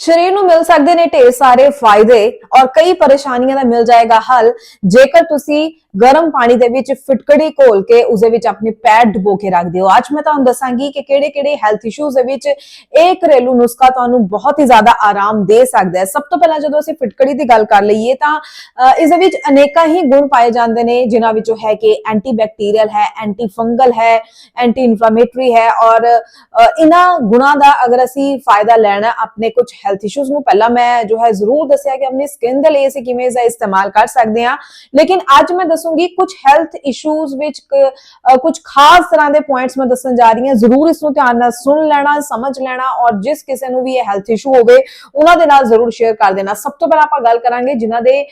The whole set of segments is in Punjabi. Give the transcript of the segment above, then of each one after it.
ਸਰੀਰ ਨੂੰ ਮਿਲ ਸਕਦੇ ਨੇ ਢੇਰ ਸਾਰੇ ਫਾਇਦੇ ਔਰ ਕਈ ਪਰੇਸ਼ਾਨੀਆਂ ਦਾ ਮਿਲ ਜਾਏਗਾ ਹੱਲ। ਜੇਕਰ ਤੁਸੀਂ ਗਰਮ ਪਾਣੀ ਦੇ ਵਿੱਚ ਫਿਟਕੜੀ ਘੋਲ ਕੇ ਉਸ ਦੇ ਵਿੱਚ ਆਪਣੇ ਪੈਰ ਡੁਬੋ ਕੇ ਰੱਖ ਦਿਓ। ਅੱਜ ਮੈਂ ਤੁਹਾਨੂੰ ਦੱਸਾਂਗੀ ਕਿ ਕਿਹੜੇ-ਕਿਹੜੇ ਹੈਲਥ ਇਸ਼ੂਜ਼ ਦੇ ਵਿੱਚ ਇਹ ਘਰੇਲੂ ਨੁਸਖਾ ਤੁਹਾਨੂੰ ਬਹੁਤ ਹੀ ਜ਼ਿਆਦਾ ਆਰਾਮ ਦੇ ਸਕਦਾ ਹੈ। ਸਭ ਤੋਂ ਪਹਿਲਾਂ ਜਦੋਂ ਅਸੀਂ ਫਿਟਕੜੀ ਦੀ ਗੱਲ ਕਰ ਲਈਏ ਤਾਂ ਅ, ਇਸ ਦੇ ਵਿੱਚ ਅਨੇਕਾਂ ਹੀ ਗੁਣ ਪਾਏ ਜਾਂਦੇ ਨੇ ਜਿਨ੍ਹਾਂ ਵਿੱਚੋਂ ਹੈ ਕਿ ਐਂਟੀਬੈਕਟੀਰੀਅਲ ਹੈ ਐਂਟੀ ਫੰਗਲ ਹੈ ਐਂਟੀ ਇਨਫਲੇਮੇਟਰੀ ਹੈ ਔਰ ਇਹਨਾਂ ਗੁਣਾਂ ਦਾ ਅਗਰ ਅਸੀਂ ਫਾਇਦਾ ਲੈਣਾ ਆਪਣੇ ਕੁਝ ਹੈਲਥ ਇਸ਼ੂਜ਼ ਨੂੰ ਪਹਿਲਾਂ ਮੈਂ ਜੋ ਹੈ ਜ਼ਰੂਰ ਦੱਸਿਆ ਕਿ ਆਪਣੀ ਸਕਿਨ ਦੇ ਲਈ ਅਸੀਂ ਕਿਵੇਂ ਇਸ ਦਾ ਇਸਤੇਮਾਲ ਕਰ ਸਕਦੇ ਹਾਂ। ਲੇਕਿਨ ਅੱਜ ਮੈਂ ਦੱਸ ਦੱਸੂਗੀ। ਕੁਝ ਹੈਲਥ ਇਸ਼ੂਜ਼ ਵਿੱਚ ਕ- ਕੁਝ ਖਾਸ ਤਰ੍ਹਾਂ ਦੇ ਪੁਆਇੰਟਸ ਮੈਂ ਦੱਸਣ ਜਾ ਰਹੀ ਹਾਂ। ਜ਼ਰੂਰ ਇਸ ਨੂੰ ਧਿਆਨ ਨਾਲ ਸੁਣ ਲੈਣਾ, ਸਮਝ ਲੈਣਾ ਔਰ ਜਿਸ ਕਿਸੇ ਨੂੰ ਵੀ ਇਹ ਹੈਲਥ ਇਸ਼ੂ ਹੋਵੇ, ਉਹਨਾਂ ਦੇ ਨਾਲ ਜ਼ਰੂਰ ਸ਼ੇਅਰ ਕਰ ਦੇਣਾ। ਸਭ ਤੋਂ ਪਹਿਲਾਂ ਆਪਾਂ ਗੱਲ ਕਰਾਂਗੇ ਜਿਨ੍ਹਾਂ ਦੇ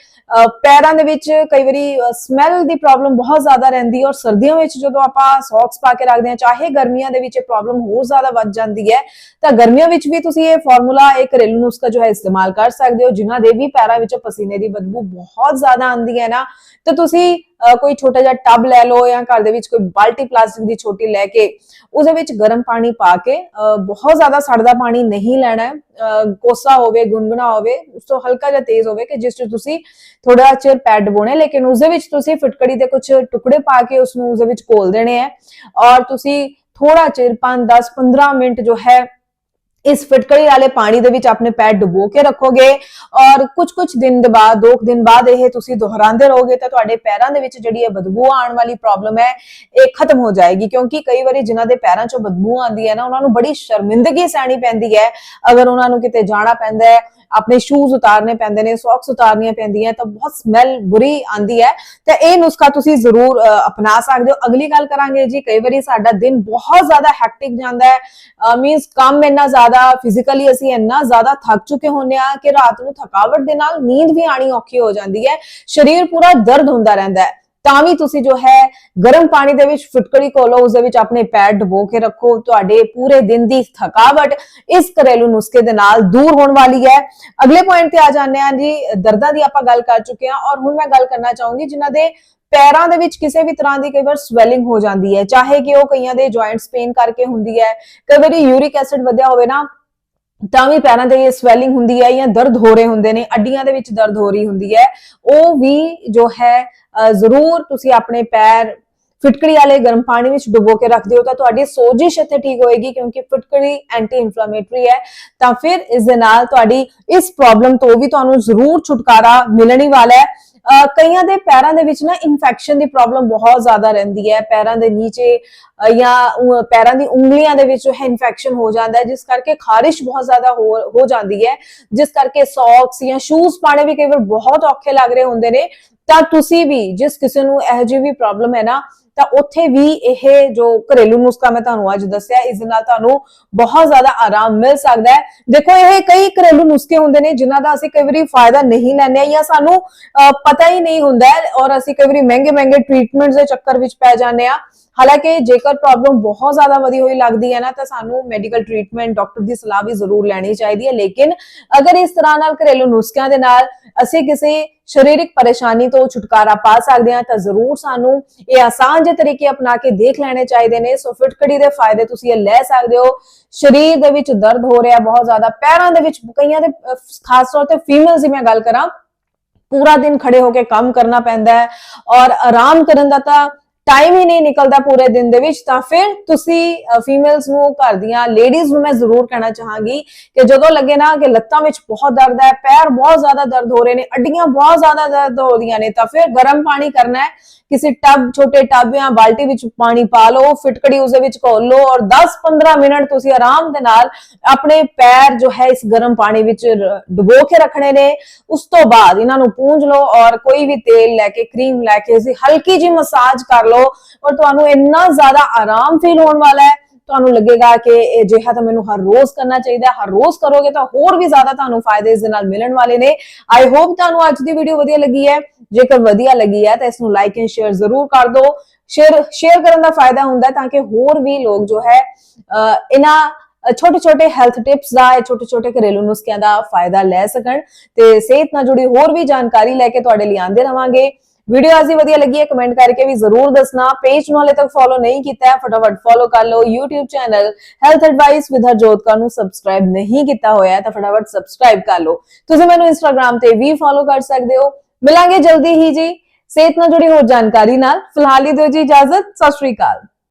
ਪੈਰਾਂ ਦੇ ਵਿੱਚ ਕਈ ਵਾਰੀ ਸਮੈਲ ਦੀ ਪ੍ਰੋਬਲਮ ਬਹੁਤ ਜ਼ਿਆਦਾ ਰਹਿੰਦੀ ਔਰ ਸਰਦੀਆਂ ਵਿੱਚ ਜਦੋਂ ਆਪਾਂ ਸੌਕਸ ਪਾ ਕੇ ਰੱਖਦੇ ਹਾਂ, ਚਾਹੇ ਗਰਮੀਆਂ ਦੇ ਵਿੱਚ ਇਹ ਪ੍ਰੋਬਲਮ ਹੋਰ ਜ਼ਿਆਦਾ ਵੱਧ ਜਾਂਦੀ ਹੈ, ਤਾਂ ਗਰਮੀਆਂ ਵਿੱਚ ਵੀ ਤੁਸੀਂ ਇਹ ਫਾਰਮੂਲਾ ਇਹ ਘਰੇਲੂ ਨੁਸਖਾ ਜੋ ਹੈ ਇਸਤੇਮਾਲ ਕਰ ਸਕਦੇ ਹੋ, ਜਿਨ੍ਹਾਂ ਦੇ ਵੀ ਪੈਰਾਂ ਵਿੱਚ ਪਸੀਨੇ ਦੀ ਬਦਬੂ ਬਹੁਤ ਜ਼ਿਆਦਾ ਆਉਂਦੀ ਹੈ ਨਾ, ਤਾਂ ਤੁਸੀਂ ਕੋਈ ਛੋਟਾ ਜਿਹਾ ਟੱਬ ਲੈ ਲਓ ਜਾਂ ਘਰ ਦੇ ਵਿੱਚ ਕੋਈ ਬਾਲਟੀ ਪਲਾਸਟਿਕ ਦੀ ਛੋਟੀ ਲੈ ਕੇ ਉਹਦੇ ਵਿੱਚ ਗਰਮ ਪਾਣੀ ਪਾ ਕੇ ਬਹੁਤ ਜ਼ਿਆਦਾ ਸੜਦਾ ਪਾਣੀ ਨਹੀਂ ਲੈਣਾ ਹੈ। ਕੋਸਾ ਹੋਵੇ ਗੁੰਗਣਾ ਹੋਵੇ, ਉਸ ਤੋਂ ਹਲਕਾ ਜਿਹਾ ਤੇਜ਼ ਹੋਵੇ ਕਿ ਜਿਸ ਚ ਤੁਸੀਂ ਥੋੜਾ ਚਿਰ ਪੈਡ ਡਬੋਣੇ ਲੇਕਿਨ ਉਸ ਦੇ ਵਿੱਚ ਤੁਸੀਂ ਫਿਟਕੜੀ ਦੇ ਕੁਝ ਟੁਕੜੇ ਪਾ ਕੇ ਉਸ ਨੂੰ ਉਸ ਦੇ ਵਿੱਚ ਘੋਲ ਦੇਣੇ ਹੈ ਔਰ ਤੁਸੀਂ ਥੋੜਾ ਚਿਰ 5 10 15 ਮਿੰਟ ਜੋ ਹੈ ਇਸ ਫਿਟਕੜੀ ਵਾਲੇ ਪਾਣੀ ਦੇ ਵਿੱਚ ਆਪਣੇ ਪੈਰ ਡੁਬੋ ਕੇ ਰੱਖੋਗੇ ਔਰ ਕੁਝ ਕੁਝ ਦਿਨ ਦੇ ਬਾਅਦ, ਦੋ ਕੁ ਦਿਨ ਬਾਅਦ ਇਹ ਤੁਸੀਂ ਦੁਹਰਾਉਂਦੇ ਰਹੋਗੇ, ਤਾਂ ਤੁਹਾਡੇ ਪੈਰਾਂ ਦੇ ਵਿੱਚ ਜਿਹੜੀ ਇਹ ਬਦਬੂ ਆਉਣ ਵਾਲੀ ਪ੍ਰੋਬਲਮ ਹੈ, ਇਹ ਖਤਮ ਹੋ ਜਾਏਗੀ। ਕਿਉਂਕਿ ਕਈ ਵਾਰੀ ਜਿਨ੍ਹਾਂ ਦੇ ਪੈਰਾਂ 'ਚੋਂ ਬਦਬੂ ਆਉਂਦੀ ਹੈ ਨਾ, ਉਹਨਾਂ ਨੂੰ ਬੜੀ ਸ਼ਰਮਿੰਦਗੀ ਸਹਿਣੀ ਪੈਂਦੀ ਹੈ। ਅਗਰ ਉਹਨਾਂ ਨੂੰ ਕਿਤੇ ਜਾਣਾ ਪੈਂਦਾ ਹੈ ਆਪਣੇ ਸ਼ੂਜ਼ ਉਤਾਰਨੇ ਪੈਂਦੇ ਨੇ ਸੌਕਸ ਉਤਾਰਨੀਆਂ ਪੈਂਦੀਆਂ, ਤਾਂ ਬਹੁਤ ਸਮੈਲ ਬੁਰੀ ਆਂਦੀ ਹੈ। ਤਾਂ ਇਹ ਨੁਸਖਾ ਤੁਸੀਂ ਜ਼ਰੂਰ ਅਪਣਾ ਸਕਦੇ ਹੋ। ਅਗਲੀ ਗੱਲ ਕਰਾਂਗੇ ਜੀ, ਕਈ ਵਾਰੀ ਸਾਡਾ ਦਿਨ ਬਹੁਤ ਜ਼ਿਆਦਾ ਹੈਕਟਿਕ ਜਾਂਦਾ ਹੈ। ਮੀਨਸ ਕੰਮ ਇੰਨਾ ਜ਼ਿਆਦਾ ਫਿਜ਼ੀਕਲੀ ਅਸੀਂ ਇੰਨਾ ਜ਼ਿਆਦਾ ਥੱਕ ਚੁੱਕੇ ਹੁੰਦੇ ਆ ਕਿ ਰਾਤ ਨੂੰ ਥਕਾਵਟ ਦੇ ਨਾਲ ਨੀਂਦ ਵੀ ਆਣੀ ਔਖੀ ਹੋ ਜਾਂਦੀ ਹੈ। ਸਰੀਰ ਪੂਰਾ ਦਰਦ ਹੁੰਦਾ ਰਹਿੰਦਾ ਹੈ। ਤਾਂ ਵੀ ਤੁਸੀਂ ਜੋ ਹੈ ਗਰਮ ਪਾਣੀ ਦੇ ਵਿੱਚ ਫਿਟਕੜੀ ਘੋਲੋ ਉਸ ਦੇ ਵਿੱਚ ਆਪਣੇ ਪੈਰ ਡਬੋ ਕੇ ਰੱਖੋ, ਤੁਹਾਡੇ ਪੂਰੇ ਦਿਨ ਦੀ ਥਕਾਵਟ ਇਸ ਘਰੇਲੂ ਨੁਸਖੇ ਦੇ ਨਾਲ ਦੂਰ ਹੋਣ ਵਾਲੀ ਹੈ। ਅਗਲੇ ਪੁਆਇੰਟ ਤੇ ਆ ਜਾਂਦੇ ਹਾਂ ਜੀ, ਦਰਦਾਂ ਦੀ ਆਪਾਂ ਗੱਲ ਕਰ ਚੁੱਕੇ ਹਾਂ ਔਰ ਹੁਣ ਮੈਂ ਗੱਲ ਕਰਨਾ ਚਾਹੂੰਗੀ ਜਿਨ੍ਹਾਂ ਦੇ ਪੈਰਾਂ ਦੇ ਵਿੱਚ ਕਿਸੇ ਵੀ ਤਰ੍ਹਾਂ ਦੀ ਕਈ ਵਾਰ ਸਵੈਲਿੰਗ ਹੋ ਜਾਂਦੀ ਹੈ। ਚਾਹੇ ਕਿ ਉਹ ਕਈਆਂ ਦੇ ਜੁਆਇੰਟਸ ਪੇਨ ਕਰਕੇ ਹੁੰਦੀ ਹੈ, ਕਈ ਵਾਰੀ ਯੂਰਿਕ ਐਸਿਡ ਵਧਿਆ ਹੋਵੇ ਨਾ ਤਾਂ ਵੀ ਪੈਰਾਂ ਤੇ ਸਵੈਲਿੰਗ ਹੁੰਦੀ ਹੈ ਜਾਂ ਦਰਦ ਹੋ ਰਹੇ ਹੁੰਦੇ ਨੇ, ਅੱਡੀਆਂ ਦੇ ਵਿੱਚ ਦਰਦ ਹੋ ਰਹੀ ਹੁੰਦੀ ਹੈ, ਉਹ ਵੀ ਜੋ ਹੈ ਜ਼ਰੂਰ ਤੁਸੀਂ ਆਪਣੇ ਪੈਰ ਫਿਟਕੜੀ ਵਾਲੇ ਗਰਮ ਪਾਣੀ ਵਿੱਚ ਡੁਬੋ ਕੇ ਰੱਖ ਦਿਓ ਤਾਂ ਤੁਹਾਡੀ ਸੋਜਿਸ਼ ਇੱਥੇ ਠੀਕ ਹੋਏਗੀ ਕਿਉਂਕਿ ਫਿਟਕੜੀ ਐਂਟੀ ਇਨਫਲੇਮੇਟਰੀ ਹੈ, ਤਾਂ ਫਿਰ ਇਸ ਦੇ ਨਾਲ ਤੁਹਾਡੀ ਇਸ ਪ੍ਰੋਬਲਮ ਤੋਂ ਵੀ ਤੁਹਾਨੂੰ ਜ਼ਰੂਰ ਛੁਟਕਾਰਾ ਮਿਲਣ ਹੀ ਵਾਲਾ ਹੈ। ਕਈਆਂ ਦੇ ਪੈਰਾਂ ਦੇ ਵਿੱਚ ਨਾ ਇਨਫੈਕਸ਼ਨ ਦੀ ਪ੍ਰੋਬਲਮ ਬਹੁਤ ਜ਼ਿਆਦਾ ਰਹਿੰਦੀ ਹੈ। ਪੈਰਾਂ ਦੇ ਨੀਚੇ ਜਾਂ ਪੈਰਾਂ ਦੀ ਉਂਗਲੀਆਂ ਦੇ ਵਿੱਚ ਜੋ ਹੈ ਇਨਫੈਕਸ਼ਨ ਹੋ ਜਾਂਦਾ ਹੈ ਜਿਸ ਕਰਕੇ ਖਾਰਿਸ਼ ਬਹੁਤ ਜ਼ਿਆਦਾ ਹੋ ਜਾਂਦੀ ਹੈ। ਜਿਸ ਕਰਕੇ ਸੌਕਸ ਜਾਂ ਸ਼ੂਜ਼ ਪਾਣੇ ਵੀ ਕਈ ਵਾਰ ਬਹੁਤ ਔਖੇ ਲੱਗ ਰਹੇ ਹੁੰਦੇ ਨੇ। ਤਾਂ ਤੁਸੀਂ ਵੀ ਜਿਸ ਕਿਸੇ ਨੂੰ ਇਹੋ ਜਿਹੀ ਵੀ ਪ੍ਰੋਬਲਮ ਹੈ ਨਾ ਤਾਂ ਉੱਥੇ ਵੀ ਇਹ ਜੋ ਘਰੇਲੂ ਨੁਸਖਾ ਮੈਂ ਤੁਹਾਨੂੰ ਅੱਜ ਦੱਸਿਆ ਇਸ ਨਾਲ ਤੁਹਾਨੂੰ ਬਹੁਤ ਜ਼ਿਆਦਾ ਆਰਾਮ ਮਿਲ ਸਕਦਾ ਹੈ। ਦੇਖੋ ਇਹ ਕਈ ਘਰੇਲੂ ਨੁਸਖੇ ਹੁੰਦੇ ਨੇ ਜਿਨ੍ਹਾਂ ਦਾ ਅਸੀਂ ਕਈ ਵਾਰੀ ਫਾਇਦਾ ਨਹੀਂ ਲੈਂਦੇ ਜਾਂ ਸਾਨੂੰ ਅਹ, ਪਤਾ ਹੀ ਨਹੀਂ ਹੁੰਦਾ ਔਰ ਅਸੀਂ ਕਈ ਵਾਰੀ ਮਹਿੰਗੇ ਮਹਿੰਗੇ ਟ੍ਰੀਟਮੈਂਟਸ ਦੇ ਚੱਕਰ ਵਿੱਚ ਪੈ ਜਾਂਦੇ ਆ ਹਾਲਾਂਕਿ ਜੇਕਰ ਪ੍ਰੋਬਲਮ ਬਹੁਤ ਜ਼ਿਆਦਾ ਵਧੀ ਹੋਈ ਲੱਗਦੀ ਹੈ ਨਾ, ਤਾਂ ਸਾਨੂੰ ਮੈਡੀਕਲ ਟ੍ਰੀਟਮੈਂਟ ਡਾਕਟਰ ਦੀ ਸਲਾਹ ਵੀ ਜ਼ਰੂਰ ਲੈਣੀ ਚਾਹੀਦੀ ਹੈ। ਲੇਕਿਨ ਅਗਰ ਇਸ ਤਰ੍ਹਾਂ ਨਾਲ ਘਰੇਲੂ ਨੁਸਖਿਆਂ ਦੇ ਨਾਲ ਅਸੀਂ ਕਿਸੇ ਸਰੀਰਕ ਪਰੇਸ਼ਾਨੀ ਤੋਂ ਛੁਟਕਾਰਾ ਪਾ ਸਕਦੇ ਹਾਂ, ਤਾਂ ਜ਼ਰੂਰ ਸਾਨੂੰ ਇਹ ਆਸਾਨ ਜਿਹੇ ਤਰੀਕੇ ਅਪਣਾ ਕੇ ਦੇਖ ਲੈਣੇ ਚਾਹੀਦੇ ਨੇ। ਸੋ ਫਿਟਕੜੀ ਦੇ ਫਾਇਦੇ ਤੁਸੀਂ ਇਹ ਲੈ ਸਕਦੇ ਹੋ। ਸਰੀਰ ਦੇ ਵਿੱਚ ਦਰਦ ਹੋ ਰਿਹਾ ਬਹੁਤ ਜ਼ਿਆਦਾ, ਪੈਰਾਂ ਦੇ ਵਿੱਚ ਕਈਆਂ ਦੇ ਖਾਸ ਤੌਰ ਤੇ ਫੀਮੇਲਸ ਦੀ ਮੈਂ ਗੱਲ ਕਰਾਂ ਪੂਰਾ ਦਿਨ ਖੜੇ ਹੋ ਕੇ ਕੰਮ ਕਰਨਾ ਪੈਂਦਾ ਹੈ ਔਰ ਆਰਾਮ ਕਰਨ ਦਾ ਤਾਂ ਟਾਈਮ ਹੀ ਨਹੀਂ ਨਿਕਲਦਾ ਪੂਰੇ ਦਿਨ ਦੇ ਵਿੱਚ, ਤਾਂ ਫਿਰ ਤੁਸੀਂ ਫੀਮੇਲਸ ਨੂੰ, ਘਰ ਦੀਆਂ ਲੇਡੀਜ਼ ਨੂੰ ਮੈਂ ਜ਼ਰੂਰ ਕਹਿਣਾ ਚਾਹਾਂਗੀ ਕਿ ਜਦੋਂ ਲੱਗੇ ਨਾ ਕਿ ਲੱਤਾਂ ਵਿੱਚ ਬਹੁਤ ਦਰਦ ਹੈ, ਪੈਰ ਬਹੁਤ ਜ਼ਿਆਦਾ ਦਰਦ ਹੋ ਰਹੇ ਨੇ, ਅੱਡੀਆਂ ਬਹੁਤ ਜ਼ਿਆਦਾ ਦਰਦ ਹੋ ਰਹੀਆਂ ਨੇ, ਤਾਂ ਫਿਰ ਗਰਮ ਪਾਣੀ ਕਰਨਾ ਹੈ। ਕਿਸੇ ਟੱਬ, ਛੋਟੇ ਟੱਬ ਜਾਂ ਬਾਲਟੀ ਵਿੱਚ ਪਾਣੀ ਪਾ ਲਓ, ਫਿਟਕੜੀ ਉਸਦੇ ਵਿੱਚ ਘੋਲ ਲਓ ਔਰ 10-15 ਮਿੰਟ ਤੁਸੀਂ ਆਰਾਮ ਦੇ ਨਾਲ ਆਪਣੇ ਪੈਰ ਜੋ ਹੈ ਇਸ ਗਰਮ ਪਾਣੀ ਵਿੱਚ ਡੁਬੋ ਕੇ ਰੱਖਣੇ ਨੇ। ਉਸ ਤੋਂ ਬਾਅਦ ਇਹਨਾਂ ਨੂੰ ਪੂੰਝ ਲਓ ਔਰ ਕੋਈ ਵੀ ਤੇਲ ਲੈ ਕੇ ਕਰੀਮ ਲੈ ਕੇ ਇਸੇ ਹਲਕੀ ਜੀ ਮਸਾਜ ਕਰ ਲਓ। ਔਰ ਤੁਹਾਨੂੰ ਇੰਨਾ ਜ਼ਿਆਦਾ ਆਰਾਮ ਫੀਲ ਹੋਣ ਵਾਲਾ ਹੈ। ਤੁਹਾਨੂੰ ਲੱਗੇਗਾ ਕਿ ਇਹ ਜਿਹਾ ਤਾਂ ਮੈਨੂੰ ਹਰ ਰੋਜ਼ ਕਰਨਾ ਚਾਹੀਦਾ ਹਰ ਰੋਜ਼ ਕਰੋਗੇ ਤਾਂ ਹੋਰ ਵੀ ਜ਼ਿਆਦਾ ਤੁਹਾਨੂੰ ਫਾਇਦੇ ਇਸ ਦੇ ਨਾਲ ਮਿਲਣ ਵਾਲੇ ਨੇ। ਆਈ ਹੋਪ ਤੁਹਾਨੂੰ ਅੱਜ ਦੀ ਵੀਡੀਓ ਵਧੀਆ ਲੱਗੀ ਹੈ। ਜੇਕਰ ਵਧੀਆ ਲੱਗੀ ਹੈ ਤਾਂ ਇਸ ਨੂੰ ਲਾਈਕ ਐਂਡ ਸ਼ੇਅਰ ਜ਼ਰੂਰ ਕਰ ਦਿਓ। ਸ਼ੇਅਰ ਸ਼ੇਅਰ ਕਰਨ ਦਾ ਫਾਇਦਾ ਹੁੰਦਾ ਤਾਂ ਕਿ ਹੋਰ ਵੀ ਲੋਕ ਜੋ ਹੈ ਅਹ, ਇਹਨਾਂ ਛੋਟੇ ਛੋਟੇ ਹੈਲਥ ਟਿਪਸ ਦਾ ਛੋਟੇ ਛੋਟੇ ਘਰੇਲੂ ਨੁਸਖਿਆਂ ਦਾ ਫਾਇਦਾ ਲੈ ਸਕਣ। ਤੇ ਸਿਹਤ ਨਾਲ ਜੁੜੀ ਹੋਰ ਵੀ ਜਾਣਕਾਰੀ ਲੈ ਕੇ ਤੁਹਾਡੇ ਲਈ ਆਂਦੇ ਰਵਾਂਗੇ। ਵੀਡੀਓ ਅੱਜ ਦੀ ਵਧੀਆ ਲੱਗੀ ਹੈ ਕਮੈਂਟ ਕਰਕੇ ਵੀ ਜ਼ਰੂਰ ਦੱਸਣਾ। ਪੇਜ ਨੂੰ ਹਾਲੇ ਤੱਕ ਫੋਲੋ ਨਹੀਂ ਕੀਤਾ ਹੈ, ਫਟਾਫਟ ਫੋਲੋ ਕਰ ਲਓ। YouTube channel health advice with Harjot Kaur ਨੂੰ ਸਬਸਕ੍ਰਾਈਬ ਨਹੀਂ ਕੀਤਾ ਹੋਇਆ ਤਾਂ ਫਟਾਫਟ ਸਬਸਕ੍ਰਾਈਬ ਕਰ ਲਓ। ਤੁਸੀਂ ਮੈਨੂੰ Instagram ਤੇ ਵੀ ਫੋਲੋ ਕਰ ਸਕਦੇ ਹੋ। ਮਿਲਾਂਗੇ ਜਲਦੀ ਹੀ ਜੀ। ਸਿਹਤ ਨਾਲ ਜੁੜੀ ਹੋਰ ਜਾਣਕਾਰੀ ਨਾਲ। ਫਿਲਹਾਲ ਹੀ ਦਿਓ ਜੀ ਇਜਾਜ਼ਤ। ਸਤਿ ਸ਼੍ਰੀ ਅਕਾਲ।